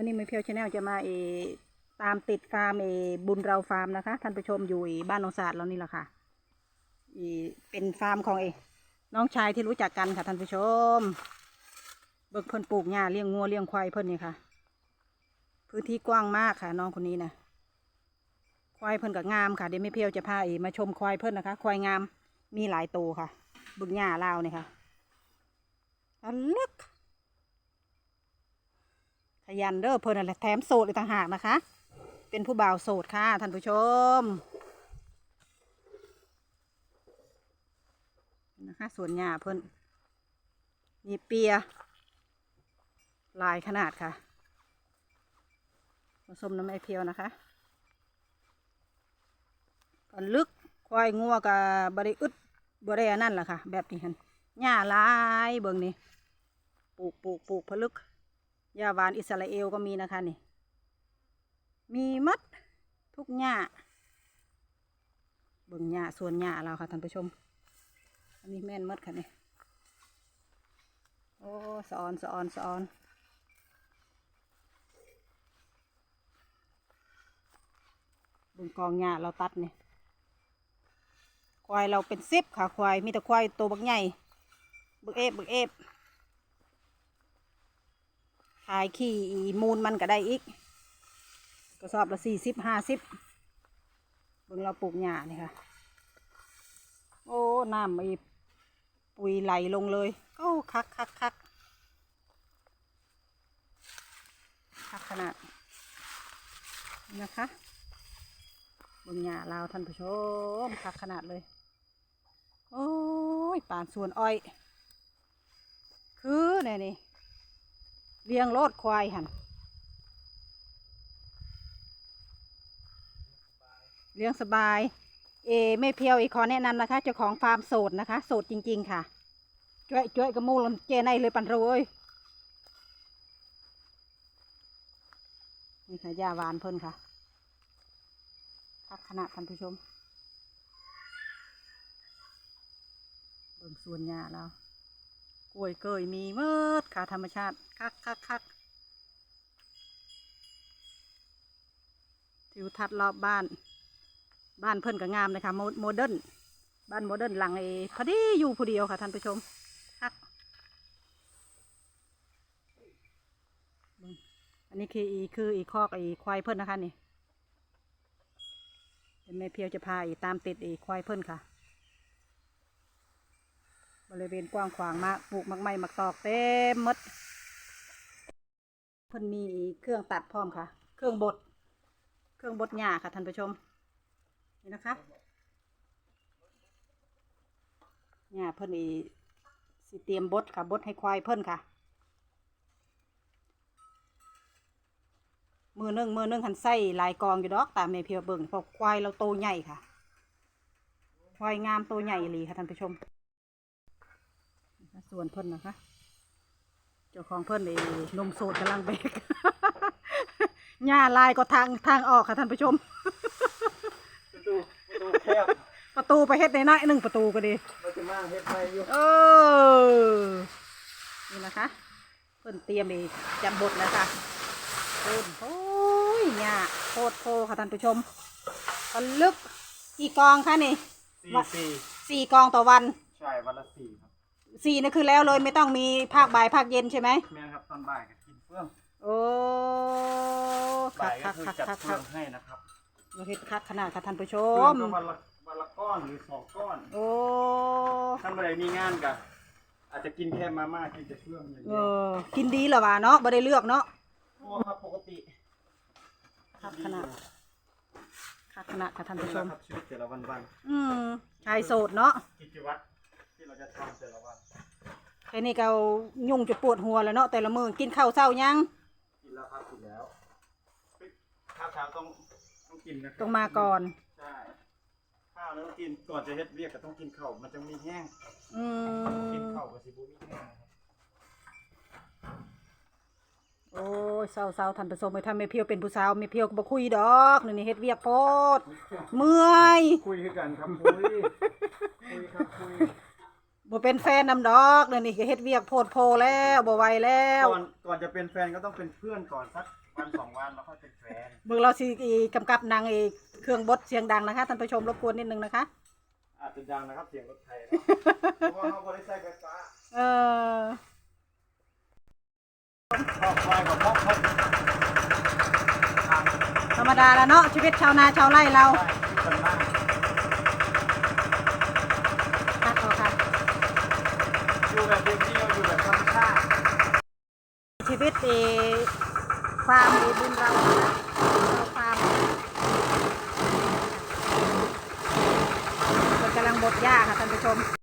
วันนี้ไม่เพียวชาแนลจะมาเอตามติดฟาร์มเอบุญเราฟาร์มนะคะ ท่านผู้ชมอยู่บ้านนองสาดเรานี่แหละค่ะเอเป็นฟาร์มของเอน้องชายที่รู้จักกันค่ะท่านผู้ชม เบิกเพิ่นปลูกหญ้าเลี้ยงงัวเลี้ยงควายเพิ่นนี่ค่ะ พื้นที่กว้างมากค่ะน้องคนนี้นะควายเพิ่นก็งามค่ะเดี๋ยวไม่เพียวจะพาเอมาชมควายเพิ่นนะคะ ควายงามมีหลายตัวค่ะเบึงหญ้าลาวนี่ค่ะอันเล็ก ขยันเด้อเพิ่นนั่นแถมโสดอีกต่างหากนะคะ เป็นผู้บ่าวโสดค่ะท่านผู้ชมนะคะสวนหญ้าเพิ่นมีเปียลายขนาดค่ะผสมน้ำไอเพียวนะคะก็ลึกควายงัวกับบริอึดบริอันนั่นแหละค่ะ แบบนี้คันหญ้าลายเบิ่งนี่ปลูกปลูกปลูกพลึก ยาหวานอิสราเอลก็มีนะคะนี่ มีมัดทุกหญ้าเบิ่งหญ้าส่วนหญ้าเราค่ะท่านผู้ชม อันนี้แม่นมัดค่ะนี่ โอ้สอนสอนสออนเบิ่งกองหญ้าเราตัดนี่ควายเราเป็นซิบค่ะควายมีแต่ควายตัวบักใหญ่บึกเอฟบึกเอฟ ขายขี้มูลมันก็ได้อีกกระสอบละสี่สิบห้าสิบเบิ่งเราปลูกหญ้านี่ค่ะ โอ้น้ำไอ้ปุ๋ยไหลลงเลยโอ้คักคักคักคักขนาดนะคะบิ่งหญ้าลาวท่านผู้ชมคักขนาดเลย โอ้ยป่านสวนอ้อย คือเนี่ยนี่ เลี้ยงโลดควายหันเลี้ยงสบาย เอ ไม่เพียวอีกขอแนะนำนะคะเจ้าของฟาร์มโสดนะคะ โสดจริง ๆ ค่ะจ้วยจ้วยกระมูลเจในเลยปันโรยนี่ค่ะยาหวานเพิ่นค่ะพักขนาดท่านผู้ชม เบิ่งส่วนหญ้าเราก ล้วยเกยมีเมิดค่ะธรรมชาติ คักคักคักทิวทัศน์รอบบ้าน บ้านเพิ่นก็งามเลยค่ะโมเดิร์นบ้านโมเดิร์นหลังเอพอดีอยู่ผู้เดียวค่ะท่านผู้ชมคักอันนี้คืออีคืออีคอกอีควายเพิ่นนะคะนี่เป็นแม่เพียวจะพาอีตามติดอีควายเพิ่นค่ะ ริเวณกว้างขวางมากปลูกมักไม้มักตอกเต็มมดเพิ่นมีเครื่องตัดพร้อมค่ะ เครื่องบด เครื่องบดหญ้าค่ะท่านผู้ชม นี่นะคะหญ้าเพิ่นอีสิเตรียมบดค่ะบดให้ควายเพิ่นค่ะ มือนึ่งมือนึ่งหันไส้ลายกองอยู่ดอกตามในเพียวเบิ่งพราะควายเราโตใหญ่ค่ะควายงามโตใหญ่อีหลีค่ะท่านผู้ชม ส่วนเพิ่นนะคะ เจ้าของเพิ่นเองนมโสดกำลังเบกหญ้าลายก็ทางทางออกค่ะท่านผู้ชม ประตูประตูแคบประตูไปเฮ็ดในน้อยหนึ่งประตูก็ดี เราจะมาเฮ็ดไปอยู่เออ นี่นะคะ เพิ่นเตรียมเองจำบทแล้วค่ะเพิ่นโอ้ยหญ้าโคตรโพค่ะท่านผู้ชมมันลึกกี่กองคะนี่ สี่วะสี่สี่กองต่อวัน ใช่วันละสี่ครับ สี่นี่คือแล้วเลยไม่ต้องมีภาคบ่ายภาคเย็นใช่ไหมแม่นครับตอนบ่ายก็กินเฟื่องโอ้คับ่ากยก็คักคือคักจัดคักเฟื่คัอกงให้นะครับเราเฮ็ดคักขนาดค่ะท่านผู้ชเฟื่องม ก็วันละวันละก้อนหรือสองก้อน โอ้ท่านเมื่อไรมีงานก็อาจจะกินแค่มาม่ากินแต่เฟื่องอย่างเอเดียวอกินดีเหรอวะเนาะบ่ได้เลือกเนาะ โอ้ครับปกติคักขนาด คักขนาดค่ะท่านนี่ผู้แหชละมครับชีวิตแต่ละวันวันอืมชายโสดเนาะ กิจวัตรที่เราจะทำแต่ละวัน แค่นี้ก็ยุ่งจะปวดหัวแล้วเนาะแต่ละมื้อกินข้าวเช้ายังกินแล้วครับกินแล้วข้าวเช้าต้องต้องกินนะครับต้องมาก่อนใช่ข้าวแล้วต้องกินก่อนจะเฮ็ดเรียกก็ต้องกินข้าวมันจะมีแห้งอืกินมข้าวกับสิบุมีแห้งนะครับโอ้ยเศร้าๆท่านผู้ชมไม่ทำไม่เพียวเป็นผู้สาวไม่เพียวก็บ่คุยดอกนี่นี่เฮ็ดเวียกโพดเมื่อยคุยคือกันครับคุยคุยครับคุยบ่ เป็นแฟนนำดอกเดี๋ยวนี้ก็เฮ็ดเวียกโพดโพแล้วบ่ไหวแล้วก่อนก่อนจะเป็นแฟนก็ต้องเป็นเพื่อนก่อนสักวันสองวันแล้วค่อยเป็นแฟนเบิ่งเราสิอีกำกับหนางอีเครื่องบดเสียงดังนะคะท่านผู้ชมรบกวนนิดนึงนะคะ อาจจะดังนะครับเสียงรถไทยเนาะเพราะว่าเขาบริใช้ไฟฟ้าเออชอบควายกับมอกเขาทางธรรมดาแล้วเนาะชีวิตชาวนาชาวไร่เราใช่ที่กันมาก ตัดออกค่ะ อยู่ แบบเดียวๆอยู่แบบธรรมชาติชีวิตเอฟาร์มเอบุญเรานะคะเราฟาร์มมันกำลังบดหญ้าค่ะท่านผู้ชม